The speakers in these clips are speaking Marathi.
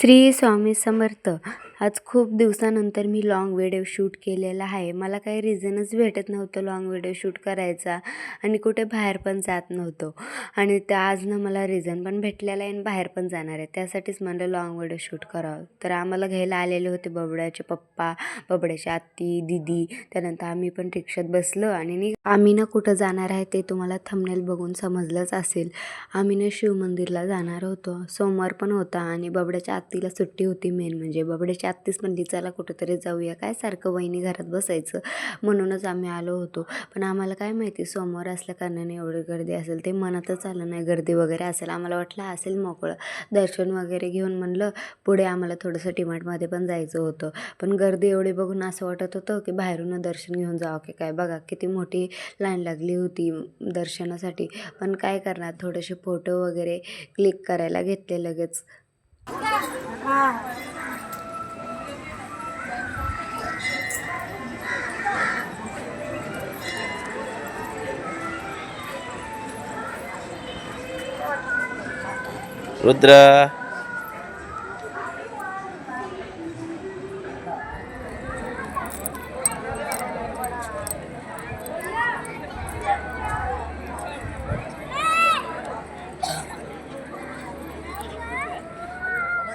श्री स्वामी समर्थ. आज खूप दिवसानंतर मी लाँग व्हिडिओ शूट केलेला आहे. मला काही रिझनच भेटत नव्हतं लाँग व्हिडिओ शूट करायचा आणि कुठे बाहेर पण जात नव्हतो. आणि त्या आज ना मला रिझन पण भेटलेलं आहे आणि बाहेर पण जाणार आहे. त्यासाठीच म्हणलं लाँग व्हिडिओ शूट करावं. तर आम्हाला घ्यायला आलेले होते बबड्याचे पप्पा बबड्याची आत्ती दिदी. त्यानंतर आम्ही पण रिक्षात बसलो आणि आम्ही ना कुठं जाणार आहे ते तुम्हाला थंबनेल बघून समजलंच असेल. आम्ही ना शिवमंदिरला जाणार होतो. सोमवार पण होता आणि बबड्याच्या आत्तीला सुट्टी होती मेन म्हणजे. बबड्याच्या बबड्याची आत्तीच म्हणली चला कुठंतरी जाऊया. काय सारखं वहिनी घरात बसायचं? म्हणूनच आम्ही आलो होतो. पण आम्हाला काय माहिती सोमवार असल्या कारणाने एवढी गर्दी असेल ते मनातच आलं नाही. गर्दी वगैरे असेल आम्हाला वाटलं असेल मोकळं. दर्शन वगैरे घेऊन म्हणलं पुढे आम्हाला थोडंसं टिमाटमध्ये पण जायचं होतं. पण गर्दी एवढी बघून असं वाटत होतं की बाहेरून दर्शन घेऊन जावं की काय? बघा किती मोठी लाईन लागली होती दर्शनासाठी. पण काय करणार? थोडेसे फोटो वगैरे क्लिक करायला घेतले लगेच. रुद्र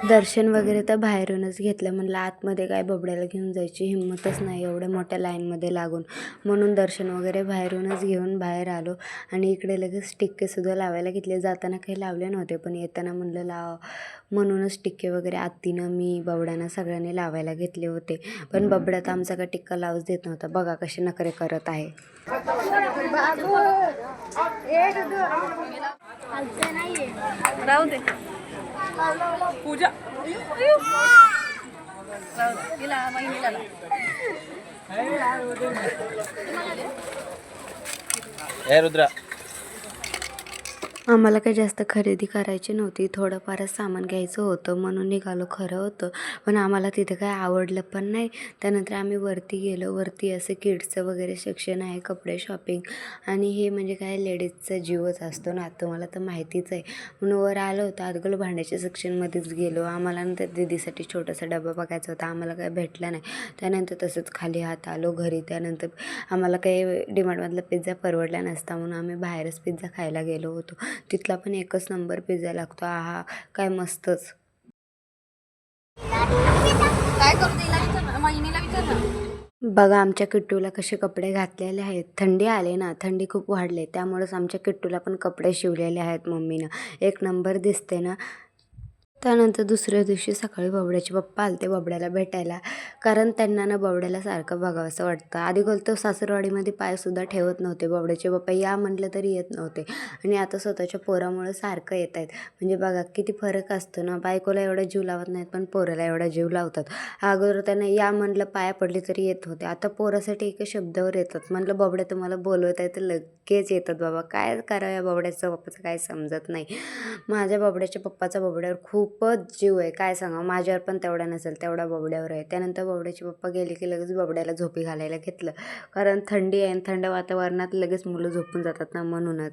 दर्शन वगैरे तर बाहेरूनच घेतलं. म्हणलं आतमध्ये काय बबड्याला घेऊन जायची हिंमतच नाही एवढ्या मोठ्या लाईनमध्ये लागून. म्हणून दर्शन वगैरे बाहेरूनच घेऊन बाहेर आलो. आणि इकडे लगेच टिक्केसुद्धा लावायला घेतले. जाताना काही लावले नव्हते पण येताना म्हणलं लाव. म्हणूनच टिक्के वगैरे आत्तीनं मी बबड्यानं सगळ्यांनी लावायला घेतले होते. पण बबड्या तर आमचा काय टिक्का लावच देत नव्हता. बघा कसे नखरे करत आहे. राहू दे. पूजा. तिला महिनीला ए रुद्रा. आम्हाला काही जास्त खरेदी करायची नव्हती. थोडंफारच सामान घ्यायचं होतं म्हणून निघालो खरं होतं. पण आम्हाला तिथं काय आवडलं पण नाही. त्यानंतर आम्ही वरती गेलो. वरती असं किड्सचं वगैरे सेक्शन आहे कपडे शॉपिंग आणि हे म्हणजे काय लेडीजचा जीवच असतो ना. तुम्हाला तर माहितीच आहे. म्हणून वर आलो होतं. आजकाल भांड्याच्या सेक्शनमध्येच गेलो. आम्हाला ना त्या दीदीसाठी छोटासा डबा बघायचा होता. आम्हाला काय भेटला नाही. त्यानंतर तसंच खाली हात आलो घरी. त्यानंतर आम्हाला काही डिमांडमधला पिझ्झा परवडला नसता. म्हणून आम्ही बाहेरच पिझ्झा खायला गेलो होतो. तिथला पण एकच नंबर पिझ्झा लागतो. आहा काय मस्तच. काय करू महिनीला बघा आमच्या किट्टूला कसे कपडे घातलेले आहेत. थंडी आले ना थंडी खूप वाढले त्यामुळेच आमच्या किट्टूला पण कपडे शिवलेले आहेत मम्मीनं. एक नंबर दिसते ना. त्यानंतर दुसऱ्या दिवशी सकाळी बाबड्याचे पप्पा आलते बाबड्याला भेटायला. कारण त्यांना ना बाबड्याला सारखं बघावंसं वाटतं. आधी बोलतो सासरवाडीमध्ये पायसुद्धा ठेवत नव्हते बाबड्याचे पप्पा. या म्हटलं तरी येत नव्हते. आणि आता स्वतःच्या पोरामुळे सारखं येत आहेत. म्हणजे बघा किती फरक असतो ना. बायकोला एवढा जीव लावत नाहीत पण पोराला एवढा जीव लावतात. अगोदर त्यांना या म्हणलं पाया पडली तरी येत होते. आता पोरासाठी एका शब्दावर येतात. म्हणलं बाबड्या तुम्हाला बोलवत आहे तर लगेच येतात बाबा. काय करावं या बाबड्याचं पप्पाचं काय समजत नाही. माझ्या बाबड्याच्या पप्पाचा बाबड्यावर खूप खूपच जीव आहे. काय सांगा माझ्यावर पण तेवढा नसेल तेवढा बबड्यावर आहे. त्यानंतर बबड्याचे पप्पा गेले की लगेच बबड्याला झोपी घालायला घेतलं. कारण थंडी आहे आणि थंड वातावरणात लगेच मुलं झोपून जातात ना म्हणूनच.